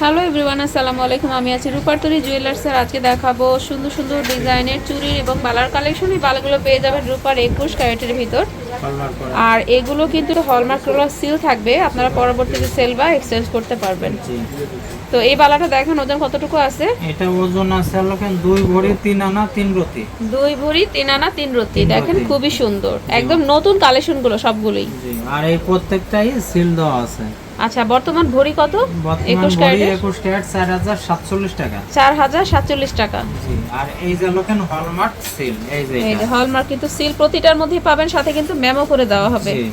Hello everyone আসসালামু আলাইকুম আমি আছি রূপারতরি জুয়েলার্সের আজকে দেখাবো সুন্দর সুন্দর ডিজাইনের চুড়ির এবং বালার কালেকশন এই বালাগুলো পেয়ে যাবেন রূপার একুশ ক্যারেটের ভিতর। আর এগুলো কিন্তু হলমার্ক সিল থাকবে। আপনারা পরবর্তীতে সেল বা এক্সচেঞ্জ করতে পারবেন। তো এই বালাটা দেখেন ওজন কতটুকু আছে? এটা ওজন আছে লোকেন দুই ভরি তিন আনা তিন রতি। দুই ভরি তিন আনা তিন রতি। দেখেন খুবই সুন্দর। একদম নতুন কালেকশনগুলো সবগুলোই। জি। আর এই প্রত্যেকটাই সিল দেওয়া আছে। আচ্ছা বর্তমান ভরি কত? বর্তমান একুশ ভরি ক্যারেটের? একুশ ক্যারেট চার হাজার সাতচল্লিশ টাকা। চার হাজার সাতচল্লিশ টাকা। জি আর এই যে লোকেন হলমার্ক সিল? এই যে এই যে হলমার্ক কিন্তু সিল প্রতিটার মধ্যে পাবেন সাথে কিন্তু মেমো করে দেওয়া হবে। জি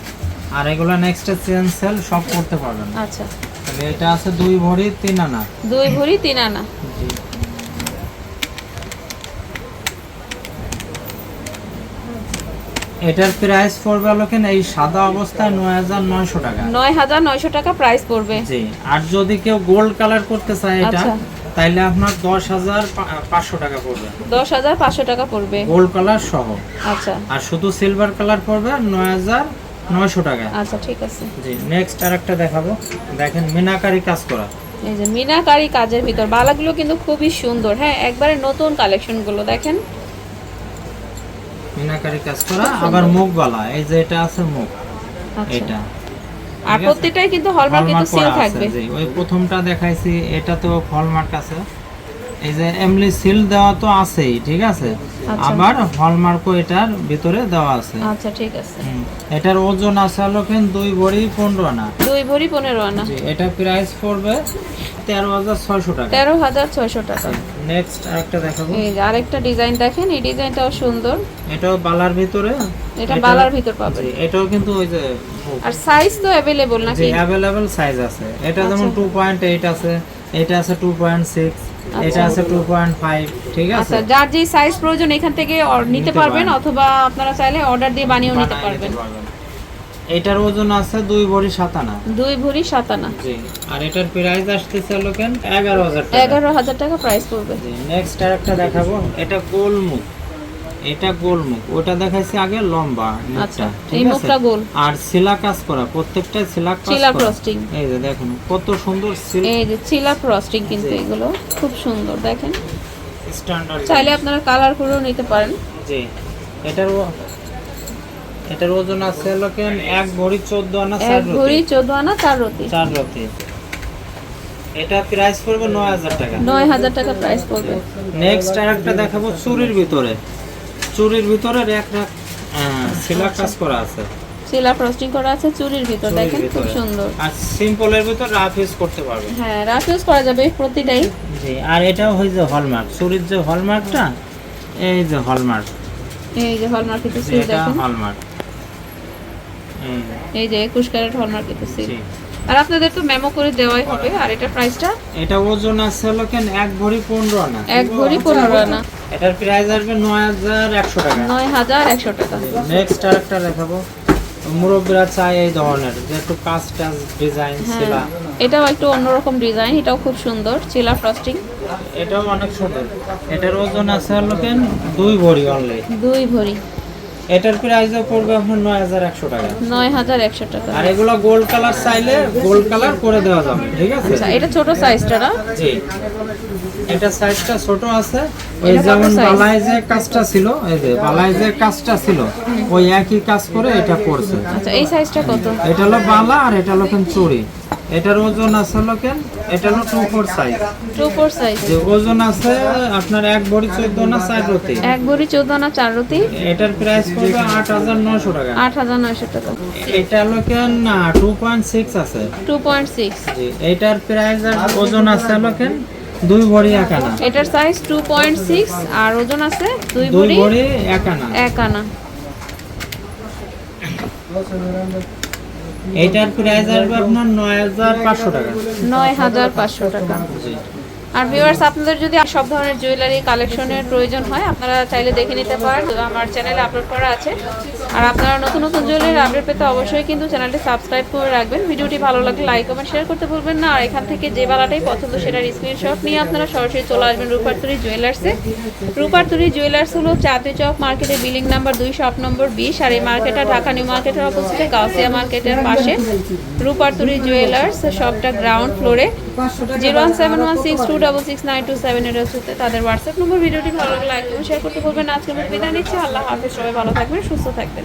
আর এগুলো নেক্সট চেঞ্জ সেল সব করতে পারবেন। আচ্ছা। তাহলে এটা আছে দুই ভরি তিন আনা। দুই ভরি তিন আনা। জি। এটার প্রাইস পড়বে লোকেন এই সাদা অবস্থায় নয় হাজার নয়শো টাকা। নয় হাজার নয়শো টাকা প্রাইস পড়বে। জি। আর যদি কেউ গোল্ড কালার করতে চায় এটা আচ্ছা। তাইলে আপনার দশ হাজার পাঁচশো টাকা পড়বে। দশ হাজার পাঁচশো টাকা পড়বে। গোল্ড কালার সহ। আচ্ছা। আর শুধু সিলভার কালার পড়বে নয় হাজার নয়শো টাকা। আচ্ছা ঠিক আছে। জি নেক্সট আর একটা দেখাবো। দেখেন মিনাকারি কাজ করা। এই যে মিনাকারি কাজের ভিতর বালাগুলো কিন্তু খুবই সুন্দর। হ্যাঁ একবারে নতুন কালেকশনগুলো দেখেন। মিনাকারি কাজ করা আবার মুখ গলা এই যে এটা আছে মুখ আচ্ছা। এটা। আর প্রত্যেকটাই কিন্তু হলমার্ক কিন্তু সিল থাকবে। ওই প্রথমটা দেখাইছি এটা তো হলমার্ক আছে। এই যে এমনি সিল দেওয়া তো আছেই ঠিক আছে? আচ্ছা। আবার হলমার্কও এটার ভিতরে দেওয়া আছে। আচ্ছা ঠিক আছে। এটার ওজন আছে হলো কেন দুই ভরি পনেরো আনা। দুই ভরি পনেরো আনা। জি, এটা প্রাইস পড়বে তেরো হাজার ছয়শো টাকা। তেরো হাজার ছয়শো টাকা। নেক্সট আরেকটা দেখাবো। এই যে আরেকটা ডিজাইন দেখেন এই ডিজাইনটাও সুন্দর। এটাও বালার ভিতরে। এটা বালার ভিতর পাবেন। জি, এটাও কিন্তু ওই যে আর সাইজ তো যে নাকি? অ্যাভেলেবল সাইজ আছে। এটা যেমন আচ্ছা। টু পয়েন্ট এইট আছে এটা আছে টু পয়েন্ট সিক্স এটা আছে টু পয়েন্ট ফাইভ ঠিক আছে? আচ্ছা যার যে সাইজ প্রয়োজন এখান থেকে নিতে পারবেন অথবা আপনারা চাইলে অর্ডার দিয়ে বানিয়েও নিতে পারবেন। এটার ওজন আছে 2 ভরি 7 আনা 2 ভরি 7 আনা জি আর এটার প্রাইস আসতেছে হলো কেন? এগারো হাজার টাকা। এগারো হাজার টাকা প্রাইস পড়বে। জি নেক্সট আরেকটা দেখাবো। এটা গোলমুখ। এটা গোলমুখ ওটা দেখাইছি আগে লম্বা আচ্ছা এই মুখটা গোল। আর সিলা কাজ করা প্রত্যেকটা সিলা কাজ করা। ফ্রস্টিং এই যে দেখুন কত সুন্দর সিল এই যে চিলা ফ্রস্টিং কিন্তু এগুলো খুব সুন্দর দেখেন। স্ট্যান্ডার্ড চাইলে আপনারা কালার করেও নিতে পারেন। জি। এটার এটার ওজন আছে হলো কেন এক ভরি চোদ্দ আনা চার এক ভরি রতি চোদ্দ আনা চার রতি। চার রতি। এটা প্রাইস পড়বে নয় হাজার টাকা। নয় হাজার টাকা প্রাইস পড়বে। নেক্সট আর একটা দেখাবো চুরির ভিতরে। চুরির ভিতরে এক রাখ সিলা কাজ করা আছে। চিলা ফ্রস্টিং করা আছে চুরির ভিতর দেখেন খুব সুন্দর। আর সিম্পলের ভিতর রাফ ইউজ করতে পারবে। হ্যাঁ রাফ ইউজ করা যাবে প্রতিটাই। জি আর এটাও হয়েছে হলমার্ক চুরির যে হলমার্কটা এই যে হলমার্ক এই যে হলমার্ক কিন্তু সিল এটা দেখেন। হলমার্ক এই যে, এই যে একুশ ক্যারেট হলমার্ক কিন্তু সিল। আর আপনাদের তো মেমো করে দেওয়াই হবে আর এটা প্রাইসটা এটা ওজন আছে হলো কেন এক ভরি পনেরো আনা। এক ভরি পনেরো আনা। এটার প্রাইস আসবে নয় হাজার একশো টাকা। নয় হাজার একশো টাকা। নেক্সট আর একটা দেখাবো। মুরব্বীরা চায় এই ধরনের যে একটু কাজ টাজ ডিজাইন ছিল এটাও একটু অন্যরকম ডিজাইন এটাও খুব সুন্দর চিলা ফ্রস্টিং এটাও অনেক সুন্দর। এটার ওজন আছে হলো কেন দুই ভরি অনলি দুই ভরি। এটার প্রাইসও পড়বে আপনার নয় হাজার একশো টাকা। নয় হাজার একশো টাকা। আর এগুলো গোল্ড কালার চাইলে গোল্ড কালার করে দেওয়া যাবে ঠিক আছে? আচ্ছা এটা ছোট সাইজটা না? জি। এটা সাইজটা ছোট আছে। ওই যেমন? বালাই যে কাজটা ছিল এই যে বালাই যে কাজটা ছিল ওই একই কাজ করে এটা করছে। আচ্ছা এই সাইজটা কত? এটা হলো বালা আর এটা হলো কেন চুরি এটার ওজন আছে লোকেন এটা হলো two four size two four size যে ওজন আছে আপনার এক ভরি চোদ্দ না চার রতি? এক ভরি চোদ্দ আনা চার রতি। এটার প্রাইস পড়বে আট হাজার নয়শো টাকা। আট হাজার নয়শো টাকা। এটা হলো কেন? না টু পয়েন্ট সিক্স আছে। টু পয়েন্ট সিক্স জি এটার প্রাইস আর ওজন আছে লোকেন দুই ভরি এক আনা। এটার সাইজ টু পয়েন্ট সিক্স আর ওজন আছে দুই ভরি এক আনা। এক আনা। এটার প্রাইস আসবে আপনার নয় হাজার পাঁচশো টাকা। নয় হাজার পাঁচশো টাকা। আর ভিউয়ার্স আপনাদের যদি সব ধরনের জুয়েলারি কালেকশনের প্রয়োজন হয়, আপনারা চাইলে দেখে নিতে পারেন। আমার চ্যানেলে আপলোড করা আছে। আর আপনারা নতুন নতুন জুয়েলারি আপডেট পেতে অবশ্যই কিন্তু চ্যানেলটি সাবস্ক্রাইব করে রাখবেন। ভিডিওটি ভালো লাগলে লাইক কমেন্ট শেয়ার করতে ভুলবেন না। আর এখান থেকে যে বালাটাই পছন্দ সেটার স্ক্রিনশট নিয়ে আপনারা সরাসরি চলে আসবেন রূপারতুরি জুয়েলার্সে রূপারতুরি জুয়েলার্স হলো চাঁদনি চক মার্কেটের বিল্ডিং নাম্বার দুই শপ নম্বর বিশ। আর এই মার্কেটটা ঢাকা নিউ মার্কেটের অপোজিটে গাউসিয়া মার্কেটের পাশে। রূপারতুরি জুয়েলার্স শপটা গ্রাউন্ড ফ্লোরে zero one seven one six two double six nine two seven এর হচ্ছে তাদের হোয়াটসঅ্যাপ নম্বর ভিডিওটি ভালো লাগলে লাইক এবং শেয়ার করতে বলবেন আজকে বিদায় নিচ্ছি। আল্লাহ হাফিজ। সবাই ভালো থাকবেন, সুস্থ থাকবেন।